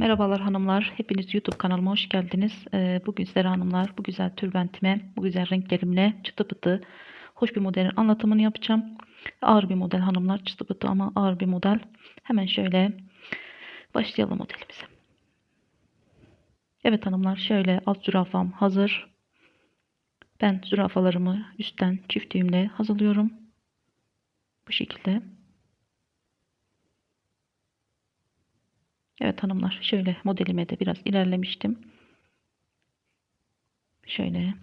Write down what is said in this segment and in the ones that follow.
Merhabalar hanımlar. Hepiniz YouTube kanalıma hoş geldiniz. Ee, bugün sizlere hanımlar bu güzel tülbentime, bu güzel renklerimle çıtı pıtı hoş bir modelin anlatımını yapacağım. Ağır bir model hanımlar. Çıtı pıtı ama ağır bir model. Hemen şöyle başlayalım modelimize. Evet hanımlar şöyle alt zürafam hazır. Ben zürafalarımı üstten çift düğümle hazırlıyorum. Bu şekilde. Evet hanımlar şöyle modelime de biraz ilerlemiştim. Şöyle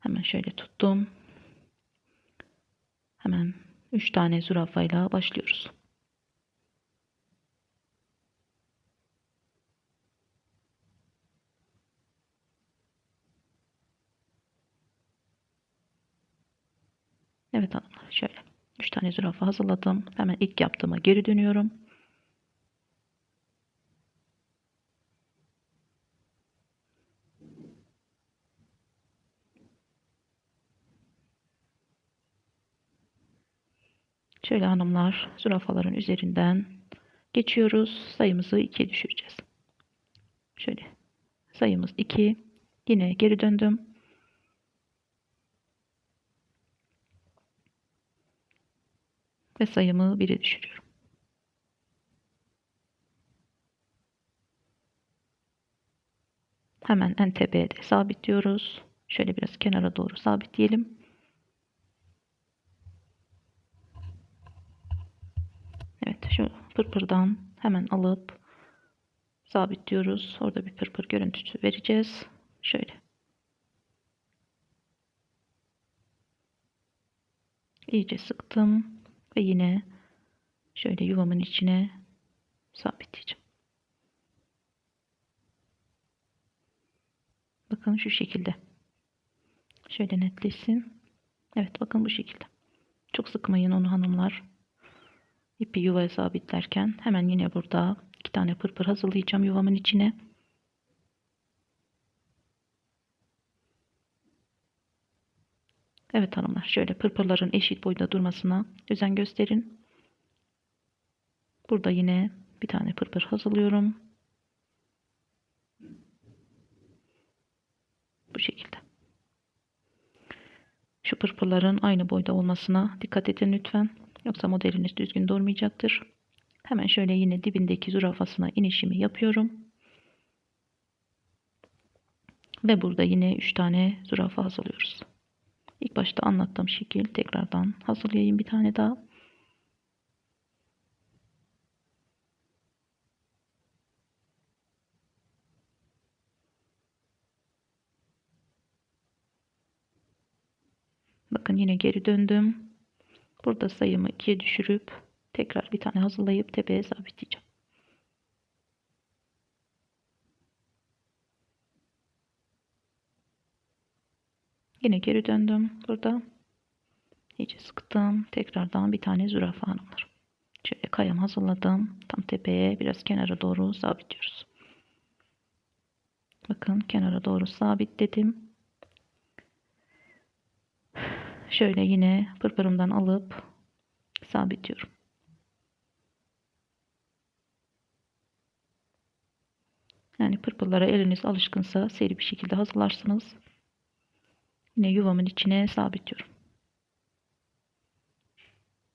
hemen şöyle tuttum. Hemen 3 tane zürafayla başlıyoruz. Evet hanımlar şöyle 3 tane zürafa hazırladım. Hemen ilk yaptığıma geri dönüyorum. Şöyle hanımlar zürafaların üzerinden geçiyoruz. Sayımızı 2'ye düşüreceğiz. Şöyle sayımız 2. Yine geri döndüm. Ve sayımı 1'e düşürüyorum. Hemen en tepeye de sabitliyoruz. Şöyle biraz kenara doğru sabitleyelim. Evet şu pırpırdan hemen alıp sabitliyoruz. Orada bir pırpır görüntüsü vereceğiz. Şöyle. İyice sıktım ve yine şöyle yuvamın içine sabitleyeceğim. Bakın şu şekilde. Şöyle netleşsin. Evet bakın bu şekilde. Çok sıkmayın onu hanımlar. İpi yuvaya sabitlerken hemen yine burada iki tane pırpır hazırlayacağım yuvamın içine. Evet hanımlar şöyle pırpırların eşit boyda durmasına özen gösterin. Burada yine bir tane pırpır hazırlıyorum. Bu şekilde. Şu pırpırların aynı boyda olmasına dikkat edin lütfen. Yoksa modeliniz düzgün durmayacaktır. Hemen şöyle yine dibindeki zürafasına inişimi yapıyorum. Ve burada yine 3 tane zürafa hazırlıyoruz. İlk başta anlattığım şekil tekrardan hazırlayayım bir tane daha. Bakın yine geri döndüm. Burada sayımı 2'ye düşürüp tekrar bir tane hazırlayıp tepeye sabitleyeceğim. Yine geri döndüm. Burada iyice sıktım. Tekrardan bir tane zürafa hanımlar. Şöyle kayam hazırladım. Tam tepeye biraz kenara doğru sabitliyoruz. Bakın kenara doğru sabitledim. Şöyle yine pırpırımdan alıp sabitliyorum. Yani pırpırlara eliniz alışkınsa seri bir şekilde hazırlarsınız. Yine yuvamın içine sabitliyorum.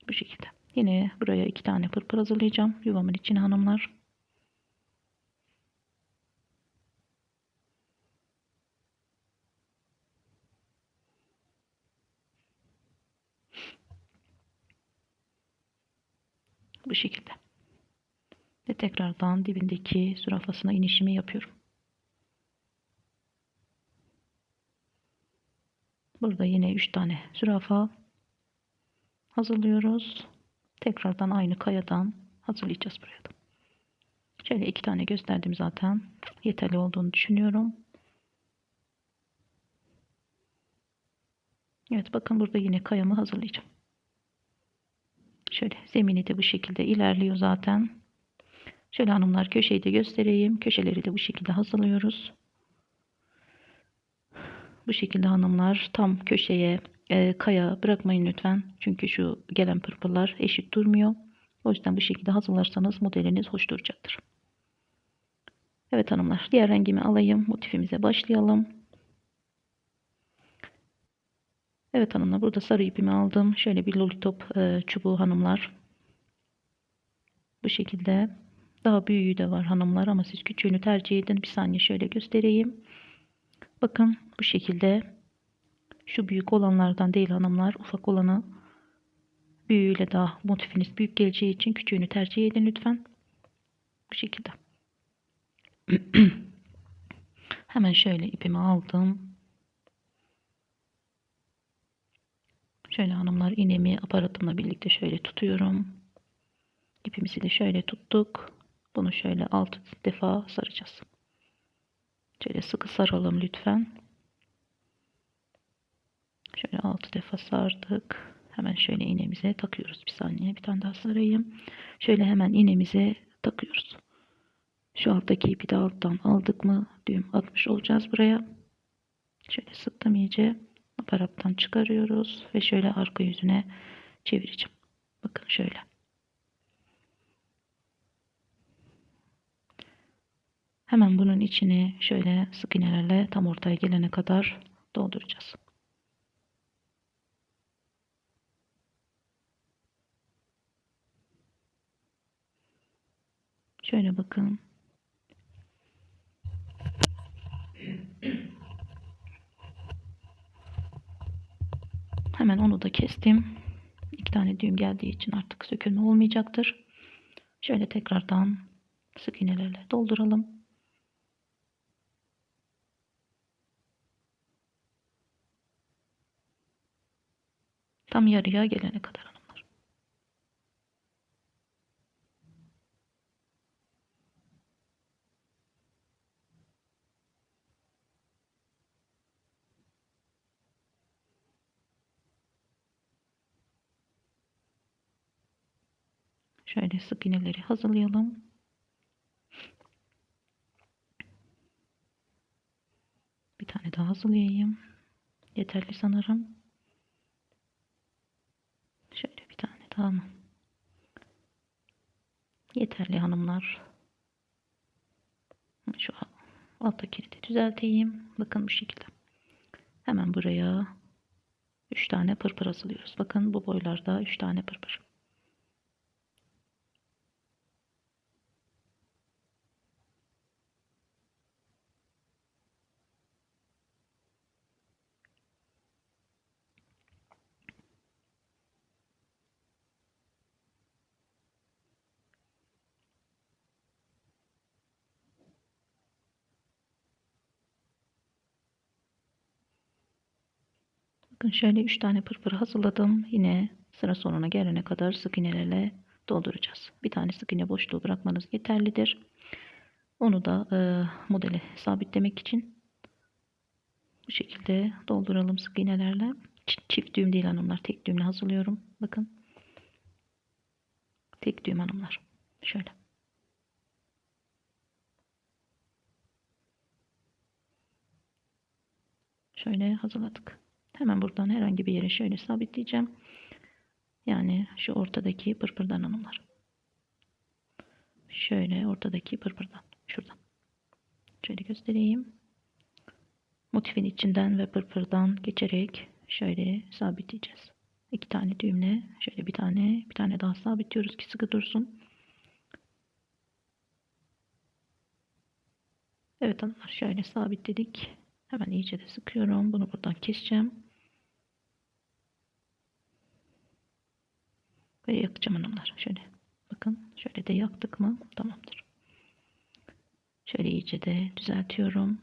Bu şekilde. Yine buraya iki tane pırpır hazırlayacağım. Yuvamın içine hanımlar. Bu şekilde. Ve tekrardan dibindeki zürafasına inişimi yapıyorum. Burada yine 3 tane zürafa hazırlıyoruz. Tekrardan aynı kayadan hazırlayacağız buraya da. Şöyle iki tane gösterdim zaten. Yeterli olduğunu düşünüyorum. Evet bakın burada yine kayamı hazırlayacağım. Şöyle zemini de bu şekilde ilerliyor zaten. Şöyle hanımlar köşeyi de göstereyim. Köşeleri de bu şekilde hazırlıyoruz. Bu şekilde hanımlar tam köşeye e, kaya bırakmayın lütfen. Çünkü şu gelen pırpırlar eşit durmuyor. O yüzden bu şekilde hazırlarsanız modeliniz hoş duracaktır. Evet hanımlar diğer rengimi alayım. Motifimize başlayalım. Evet hanımlar burada sarı ipimi aldım. Şöyle bir lollipop e, çubuğu hanımlar. Bu şekilde. Daha büyüğü de var hanımlar ama siz küçüğünü tercih edin. Bir saniye şöyle göstereyim. Bakın bu şekilde. Şu büyük olanlardan değil hanımlar. Ufak olanı büyüğüyle daha motifiniz büyük geleceği için küçüğünü tercih edin lütfen. Bu şekilde. Hemen şöyle ipimi aldım. Şöyle hanımlar iğnemi aparatımla birlikte şöyle tutuyorum. İpimizi de şöyle tuttuk. Bunu şöyle 6 defa saracağız. Şöyle sıkı saralım lütfen. Şöyle 6 defa sardık. Hemen şöyle iğnemize takıyoruz. Bir saniye bir tane daha sarayım. Şöyle hemen iğnemize takıyoruz. Şu alttaki ipi de alttan aldık mı düğüm atmış olacağız buraya. Şöyle sıktım iyice. Aparattan çıkarıyoruz ve şöyle arka yüzüne çevireceğim. Bakın şöyle. Hemen bunun içini şöyle sık iğnelerle tam ortaya gelene kadar dolduracağız. Şöyle bakın. Hemen onu da kestim. İki tane düğüm geldiği için artık sökülme olmayacaktır. Şöyle tekrardan sık iğnelerle dolduralım. Tam yarıya gelene kadar hanımlar. Şöyle sık iğneleri hazırlayalım. Bir tane daha hazırlayayım. Yeterli sanırım. Mı? Yeterli hanımlar. Şu alttakini de düzelteyim. Bakın bu şekilde. Hemen buraya 3 tane pırpır asılıyoruz. Bakın bu boylarda 3 tane pırpır. Bakın şöyle 3 tane pırpır hazırladım. Yine sıra sonuna gelene kadar sık iğnelerle dolduracağız. Bir tane sık iğne boşluğu bırakmanız yeterlidir. Onu da e, modeli sabitlemek için bu şekilde dolduralım sık iğnelerle. Çift düğüm değil hanımlar. Tek düğümle hazırlıyorum. Bakın. Tek düğüm hanımlar. Şöyle. Şöyle hazırladık. Hemen buradan herhangi bir yere şöyle sabitleyeceğim. Yani şu ortadaki pırpırdan hanımlar. Şöyle ortadaki pırpırdan. Şuradan. Şöyle göstereyim. Motifin içinden ve pırpırdan geçerek şöyle sabitleyeceğiz. İki tane düğümle şöyle bir tane bir tane daha sabitliyoruz ki sıkı dursun. Evet hanımlar şöyle sabitledik. Hemen iyice de sıkıyorum. Bunu buradan keseceğim. Ve yakacağım hanımlar. Şöyle bakın. Şöyle de yaktık mı tamamdır. Şöyle iyice de düzeltiyorum.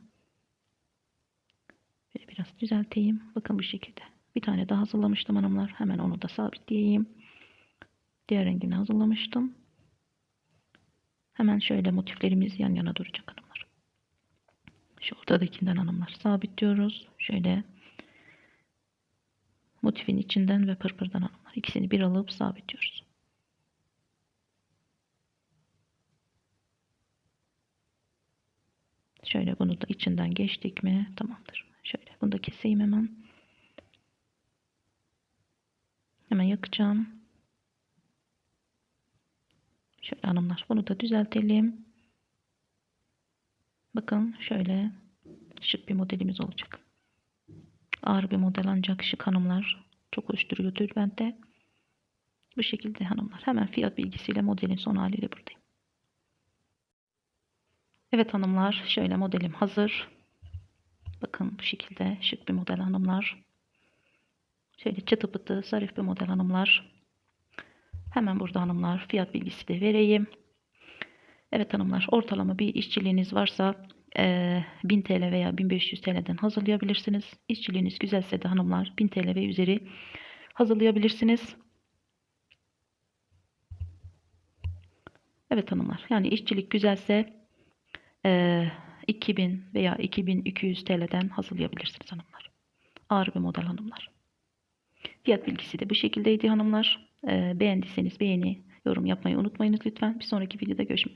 Böyle biraz düzelteyim. Bakın bu şekilde. Bir tane daha hazırlamıştım hanımlar. Hemen onu da sabitleyeyim. Diğer rengini hazırlamıştım. Hemen şöyle motiflerimiz yan yana duracak. Şu ortadakinden hanımlar sabitliyoruz. Şöyle motifin içinden ve pırpırdan hanımlar. İkisini bir alıp sabitliyoruz. Şöyle bunu da içinden geçtik mi tamamdır. Şöyle bunu da keseyim hemen. Hemen yakacağım. Şöyle hanımlar bunu da düzeltelim. Bakın şöyle şık bir modelimiz olacak. Ağır bir model ancak şık hanımlar. Çok hoş duruyor tülbentte. Bu şekilde hanımlar. Hemen fiyat bilgisiyle modelin son haliyle buradayım. Evet hanımlar şöyle modelim hazır. Bakın bu şekilde şık bir model hanımlar. Şöyle çıtı pıtı zarif bir model hanımlar. Hemen burada hanımlar fiyat bilgisi de vereyim. Evet hanımlar ortalama bir işçiliğiniz varsa eee, 1000 TL veya 1500 TL'den hazırlayabilirsiniz. İşçiliğiniz güzelse de hanımlar 1000 TL ve üzeri hazırlayabilirsiniz. Evet hanımlar yani işçilik güzelse eee 2000 veya 2200 TL'den hazırlayabilirsiniz hanımlar. Ağır bir model hanımlar. Fiyat bilgisi de bu şekildeydi hanımlar. Eee, beğendiyseniz beğeni, yorum yapmayı unutmayınız lütfen. Bir sonraki videoda görüşmek üzere.